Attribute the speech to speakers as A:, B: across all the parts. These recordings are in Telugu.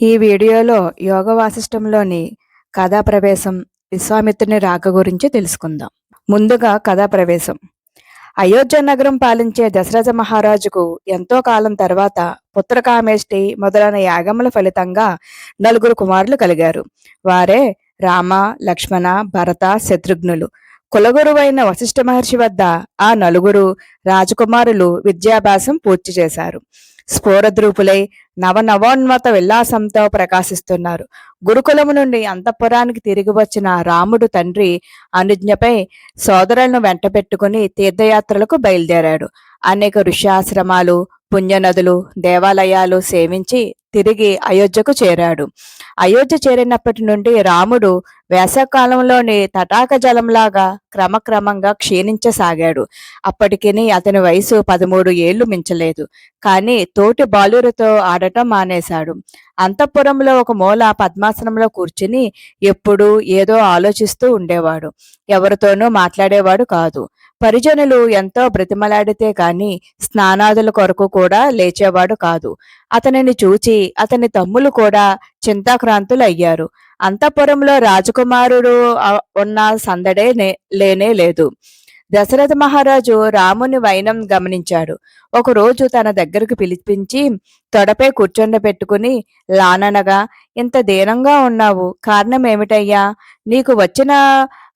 A: ఈ వీడియోలో యోగ వాసిష్టంలోని కథా ప్రవేశం విశ్వామిత్రుని రాక గురించి తెలుసుకుందాం. ముందుగా కథా ప్రవేశం అయోధ్య నగరం పాలించే దశరథ మహారాజుకు ఎంతో కాలం తర్వాత పుత్రకామేష్టి మొదలైన యాగముల ఫలితంగా నలుగురు కుమారులు కలిగారు. వారే రామ లక్ష్మణ భరత శత్రుఘ్నులు. కులగురువైన వశిష్ఠ మహర్షి వద్ద ఆ నలుగురు రాజకుమారులు విద్యాభ్యాసం పూర్తి చేశారు. స్ఫోరద్రూపులై నవనవోన్మత విల్లాసంతో ప్రకాశిస్తున్నారు. గురుకులము నుండి అంతఃపురానికి తిరిగి వచ్చిన రాముడు తండ్రి అనుజ్ఞపై సోదరులను వెంట పెట్టుకుని తీర్థయాత్రలకు బయలుదేరాడు. అనేక ఋష్యాశ్రమాలు పుణ్యనదులు దేవాలయాలు సేవించి తిరిగి అయోధ్యకు చేరాడు. అయోధ్య చేరినప్పటి నుండి రాముడు వేసవకాలంలోని తటాక జలంలాగా క్రమక్రమంగా క్షీణించసాగాడు. అప్పటికి అతని వయసు పదమూడు ఏళ్ళు మించలేదు. కానీ తోటి బాలురతో ఆడటం మానేశాడు. అంతఃపురంలో ఒక మూల పద్మాసనంలో కూర్చుని ఎప్పుడూ ఏదో ఆలోచిస్తూ ఉండేవాడు. ఎవరితోనూ మాట్లాడేవాడు కాదు. పరిజనులు ఎంతో బ్రతిమలాడితే కాని స్నానాదుల కొరకు కూడా లేచేవాడు కాదు. అతనిని చూచి అతని తమ్ములు కూడా చింతాక్రాంతులు అయ్యారు అంతఃపురంలో రాజకుమారుడు ఉన్న సందడే లేనే లేదు. దశరథ మహారాజు రాముని వైనం గమనించాడు. ఒకరోజు తన దగ్గరకు పిలిపించి తొడపై కూర్చొని పెట్టుకుని లాననగా ఇంత దీనంగా ఉన్నావు కారణం ఏమిటయ్యా నీకు వచ్చిన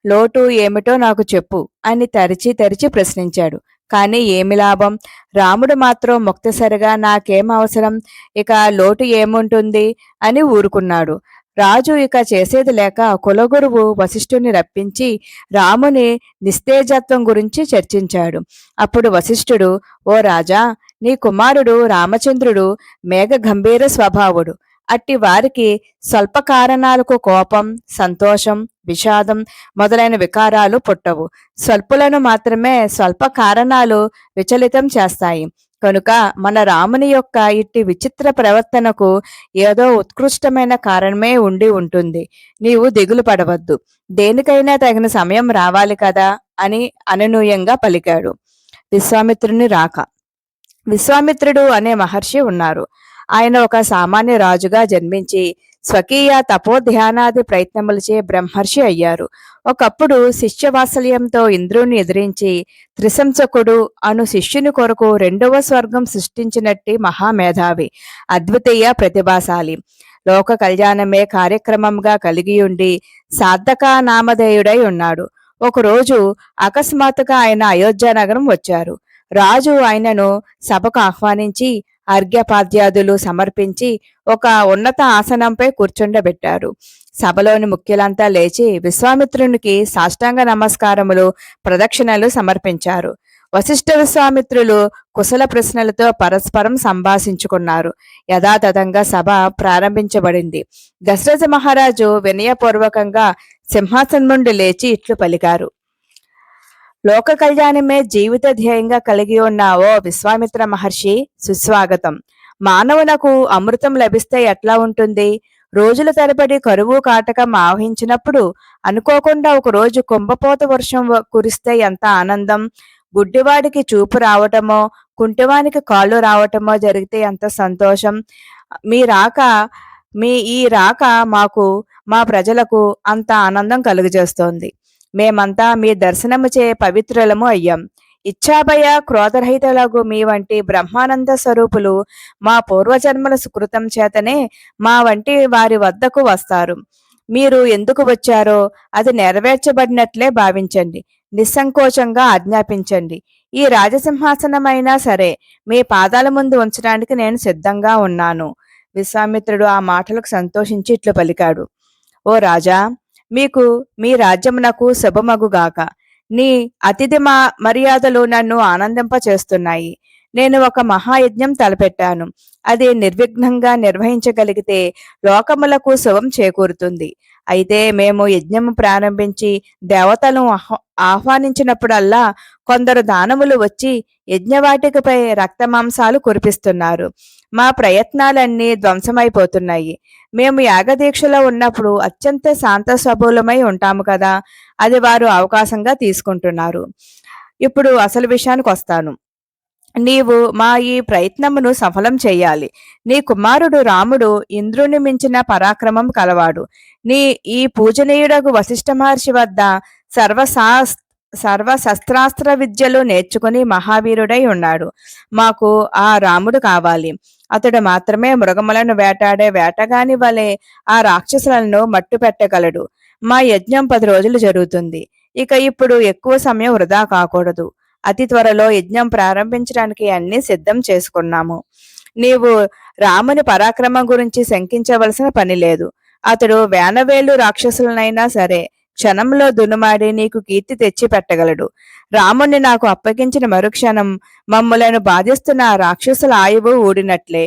A: లోటు ఏమిటో నాకు చెప్పు అని తరిచి తరిచి ప్రశ్నించాడు. కానీ ఏమి లాభం? రాముడు మాత్రం మొక్తసరిగా నాకేం అవసరం? ఇక లోటు ఏముంటుంది? అని ఊరుకున్నాడు. రాజు ఇక చేసేది లేక కులగురువు వశిష్ఠుని రప్పించి రాముని నిస్తేజత్వం గురించి చర్చించాడు. అప్పుడు వశిష్ఠుడు ఓ రాజా నీ కుమారుడు రామచంద్రుడు మేఘ గంభీర స్వభావుడు. అట్టి వారికి స్వల్ప కారణాలకు కోపం సంతోషం విషాదం మొదలైన వికారాలు పుట్టవు. స్వల్పులను మాత్రమే స్వల్ప కారణాలు విచలితం చేస్తాయి. కనుక మన రాముని యొక్క ఇట్టి విచిత్ర ప్రవర్తనకు ఏదో ఉత్కృష్టమైన కారణమే ఉండి ఉంటుంది. నీవు దిగులు పడవద్దు. దేనికైనా తగిన సమయం రావాలి కదా అని అననూయంగా పలికాడు. విశ్వామిత్రుని రాక. విశ్వామిత్రుడు అనే మహర్షి ఉన్నారు. ఆయన ఒక సామాన్య రాజుగా జన్మించి స్వకీయ తపోధ్యానాది ప్రయత్నములచే బ్రహ్మర్షి అయ్యారు. ఒకప్పుడు శిష్యవాత్సల్యంతో ఇంద్రుని ఎదిరించి త్రిశంసకుడు అను శిష్యుని కొరకు రెండవ స్వర్గం సృష్టించినట్టి మహామేధావి అద్వితీయ ప్రతిభాశాలి. లోక కళ్యాణమే కార్యక్రమంగా కలిగి ఉండి సార్థక నామధేయుడై ఉన్నాడు. ఒకరోజు అకస్మాత్తుగా ఆయన అయోధ్య నగరం వచ్చారు. రాజు ఆయనను సభకు ఆహ్వానించి అర్ఘ్యపాద్యాదులు సమర్పించి ఒక ఉన్నత ఆసనంపై కూర్చుండబెట్టారు. సభలోని ముఖ్యులంతా లేచి విశ్వామిత్రునికి సాష్టాంగ నమస్కారములు ప్రదక్షిణలు సమర్పించారు. వశిష్ఠ విశ్వామిత్రులు కుశల ప్రశ్నలతో పరస్పరం సంభాషించుకున్నారు. యథాతథంగా సభ ప్రారంభించబడింది. దశరథ మహారాజు వినయపూర్వకంగా సింహాసనం నుండి లేచి ఇట్లు పలికారు. లోక కళ్యాణమే జీవిత ధ్యేయంగా కలిగి ఉన్న ఓ విశ్వామిత్ర మహర్షి సుస్వాగతం. మానవునకు అమృతం లభిస్తే ఎట్లా ఉంటుంది? రోజుల తరబడి కరువు కాటకం ఆవహించినప్పుడు అనుకోకుండా ఒక రోజు కుంభపోత వర్షం కురిస్తే ఎంత ఆనందం? గుడ్డివాడికి చూపు రావటమో కుంటివానికి కాళ్ళు రావటమో జరిగితే ఎంత సంతోషం? మీ రాక మీ ఈ రాక మాకు మా ప్రజలకు అంత ఆనందం కలుగజేస్తోంది. మేమంతా మీ దర్శనముచే పవిత్రులము అయ్యాం. ఇచ్చాభయ క్రోధరహితలకు మీ వంటి బ్రహ్మానంద స్వరూపులు మా పూర్వజన్మల సుకృతం చేతనే మా వంటి వారి వద్దకు వస్తారు. మీరు ఎందుకు వచ్చారో అది నెరవేర్చబడినట్లే భావించండి. నిస్సంకోచంగా ఆజ్ఞాపించండి. ఈ రాజసింహాసనమైనా సరే మీ పాదాల ముందు ఉంచడానికి నేను సిద్ధంగా ఉన్నాను. విశ్వామిత్రుడు ఆ మాటలకు సంతోషించి ఇట్లు పలికాడు. ఓ రాజా మీకు మీ రాజ్యమునకు శుభమగుగాక. నీ అతిథి మా మర్యాదలు నన్ను ఆనందింప చేస్తున్నాయి నేను ఒక మహాయజ్ఞం తలపెట్టాను. అది నిర్విఘ్నంగా నిర్వహించగలిగితే లోకములకు శుభం చేకూరుతుంది. అయితే మేము యజ్ఞము ప్రారంభించి దేవతలను ఆహ్వానించినప్పుడల్లా కొందరు దానములు వచ్చి యజ్ఞవాటికపై రక్తమాంసాలు కురిపిస్తున్నారు. మా ప్రయత్నాలన్నీ ధ్వంసమైపోతున్నాయి. మేము యాగదీక్షలో ఉన్నప్పుడు అత్యంత శాంత స్వభూలమై ఉంటాము కదా అది వారు అవకాశంగా తీసుకుంటున్నారు. ఇప్పుడు అసలు విషయానికి వస్తాను. నీవు మా ఈ ప్రయత్నమును సఫలం చేయాలి. నీ కుమారుడు రాముడు ఇంద్రుని మించిన పరాక్రమం కలవాడు. నీ ఈ పూజనీయుడకు వశిష్ఠ మహర్షి వద్ద సర్వశాస్ సర్వ శస్త్రాస్త్ర విద్యలు నేర్చుకుని మహావీరుడై ఉన్నాడు. మాకు ఆ రాముడు కావాలి. అతడు మాత్రమే మృగములను వేటాడే వేటగాని వలె ఆ రాక్షసులను మట్టు పెట్టగలడు. మా యజ్ఞం పది రోజులు జరుగుతుంది. ఇక ఇప్పుడు ఎక్కువ సమయం వృధా కాకూడదు. అతి త్వరలో యజ్ఞం ప్రారంభించడానికి అన్ని సిద్ధం చేసుకున్నాము. నీవు రాముని పరాక్రమం గురించి శంకించవలసిన పని లేదు. అతడు వేనవేలు రాక్షసులనైనా సరే క్షణంలో దునుమాడి నీకు కీర్తి తెచ్చి పెట్టగలడు. రాముణ్ణి నాకు అప్పగించిన మరుక్షణం మమ్ములను బాధిస్తున్న రాక్షసుల ఆయువు ఊడినట్లే.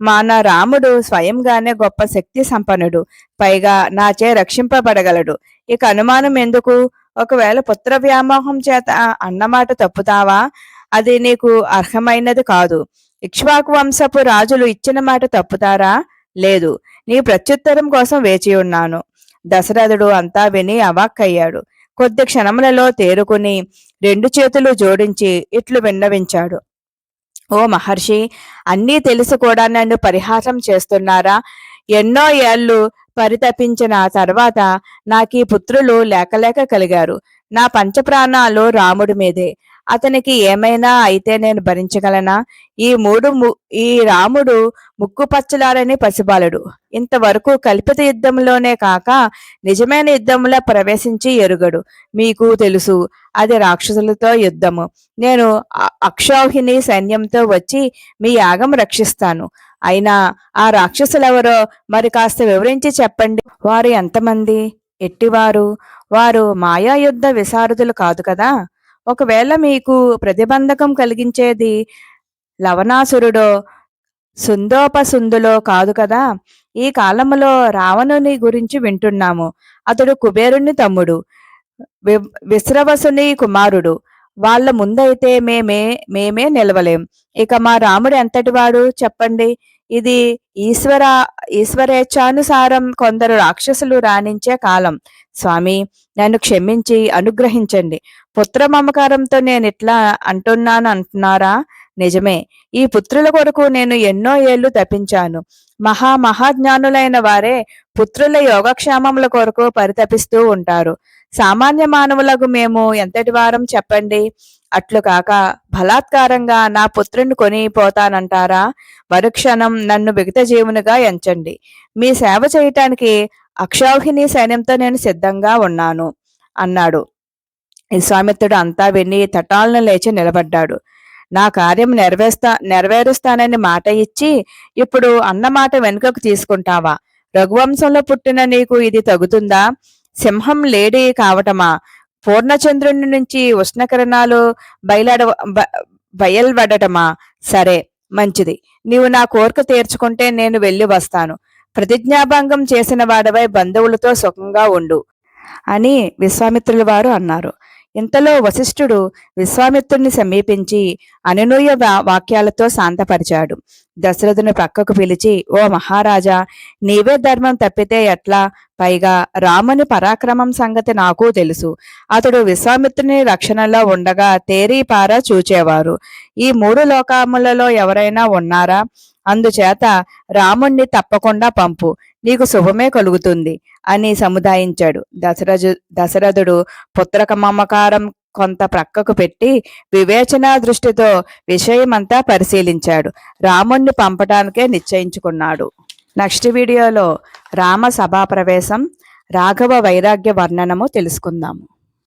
A: మా నా రాముడు స్వయంగానే గొప్ప శక్తి సంపన్నుడు. పైగా నాచే రక్షింపబడగలడు. ఇక అనుమానం ఎందుకు? ఒకవేళ పుత్ర వ్యామోహం చేత అన్నమాట తప్పుతావా? అది నీకు అర్హమైనది కాదు. ఇక్ష్వాకు వంశపు రాజులు ఇచ్చిన మాట తప్పుతారా? లేదు. నీ ప్రత్యుత్తరం కోసం వేచి ఉన్నాను. దశరథుడు అంతా విని అవాక్కయ్యాడు. కొద్ది క్షణములలో తేరుకుని రెండు చేతులు జోడించి ఇట్లు విన్నవించాడు. ఓ మహర్షి అన్నీ తెలిసి కూడా నన్ను పరిహాసం చేస్తున్నారా? ఎన్నో ఏళ్ళు పరితపించిన తర్వాత నాకీ పుత్రులు లేకలేక కలిగారు. నా పంచప్రాణాలు రాముడి మీదే. అతనికి ఏమైనా అయితే నేను భరించగలనా? ఈ మూడు ఈ రాముడు ముక్కు పచ్చలారని పసిబాలుడు. ఇంతవరకు కల్పిత యుద్ధంలోనే కాక నిజమైన యుద్ధంలో ప్రవేశించి ఎరుగడు. మీకు తెలుసు అది రాక్షసులతో యుద్ధము. నేను అక్షౌహిణి సైన్యంతో వచ్చి మీ యాగం రక్షిస్తాను. అయినా ఆ రాక్షసులెవరో మరి కాస్త వివరించి చెప్పండి. వారు ఎంతమంది? ఎట్టివారు? వారు మాయా యుద్ధ విశారదులు కాదు కదా? ఒకవేళ మీకు ప్రతిబంధకం కలిగించేది లవణాసురుడో సుందోపసుందులో కాదు కదా? ఈ కాలంలో రావణుని గురించి వింటున్నాము. అతడు కుబేరుని తమ్ముడు విశ్రవసుని కుమారుడు. వాళ్ళ ముందైతే మేమే మేమే నిలవలేం. ఇక మా రాముడు ఎంతటివాడు చెప్పండి. ఇది ఈశ్వర ఈశ్వరేచ్ఛానుసారం కొందరు రాక్షసులు రాణించే కాలం. స్వామి నన్ను క్షమించి అనుగ్రహించండి. పుత్ర మమకారంతో నేను ఇట్లా అంటున్నాను అంటున్నారా? నిజమే. ఈ పుత్రుల కొరకు నేను ఎన్నో ఏళ్ళు తప్పించాను మహా మహాజ్ఞానులైన వారే పుత్రుల యోగక్షేమముల కొరకు పరితపిస్తూ ఉంటారు. సామాన్య మానవులకు మేము ఎంతటి వారం చెప్పండి? అట్లు కాక బలాత్కారంగా నా పుత్రుని కొని పోతానంటారా? మరుక్షణం నన్ను మిగత జీవునిగా ఎంచండి. మీ సేవ చేయటానికి అక్షౌహిణి సైన్యంతో నేను సిద్ధంగా ఉన్నాను అన్నాడు. విశ్వామిత్రుడు అంతా విని తటాలను లేచి నిలబడ్డాడు. నా కార్యం నెరవేస్తా నెరవేరుస్తానని మాట ఇచ్చి ఇప్పుడు అన్నమాట వెనుకకు తీసుకుంటావా? రఘువంశంలో పుట్టిన నీకు ఇది తగుతుందా? సింహం లేడీ కావటమా? పూర్ణచంద్రుని నుంచి ఉష్ణకిరణాలు బయలాడ బయల్వడటమా? సరే మంచిది. నీవు నా కోరిక తీర్చుకుంటే నేను వెళ్ళి వస్తాను. ప్రతిజ్ఞాభంగం చేసిన వాడవై బంధువులతో సుఖంగా ఉండు అని విశ్వామిత్రుల వారు అన్నారు. ఇంతలో వశిష్ఠుడు విశ్వామిత్రుని సమీపించి అనునూయ వాక్యాలతో శాంతపరిచాడు. దశరథుని పక్కకు పిలిచి ఓ మహారాజా నీవే ధర్మం తప్పితే ఎట్లా? పైగా రాముని పరాక్రమం సంగతి నాకు తెలుసు. అతడు విశ్వామిత్రుని రక్షణలో ఉండగా తేరీపార చూచేవారు. ఈ మూడు లోకములలో ఎవరైనా ఉన్నారా? అందుచేత రాముణ్ణి తప్పకుండా పంపు. నీకు శుభమే కలుగుతుంది అని సముదాయించాడు. దశరథు దశరథుడు పుత్రక మమకారం కొంత ప్రక్కకు పెట్టి వివేచనా దృష్టితో విషయమంతా పరిశీలించాడు. రాముణ్ణి పంపటానికే నిశ్చయించుకున్నాడు. నెక్స్ట్ వీడియోలో రామ సభా ప్రవేశం రాఘవ వైరాగ్య వర్ణనము తెలుసుకుందాము.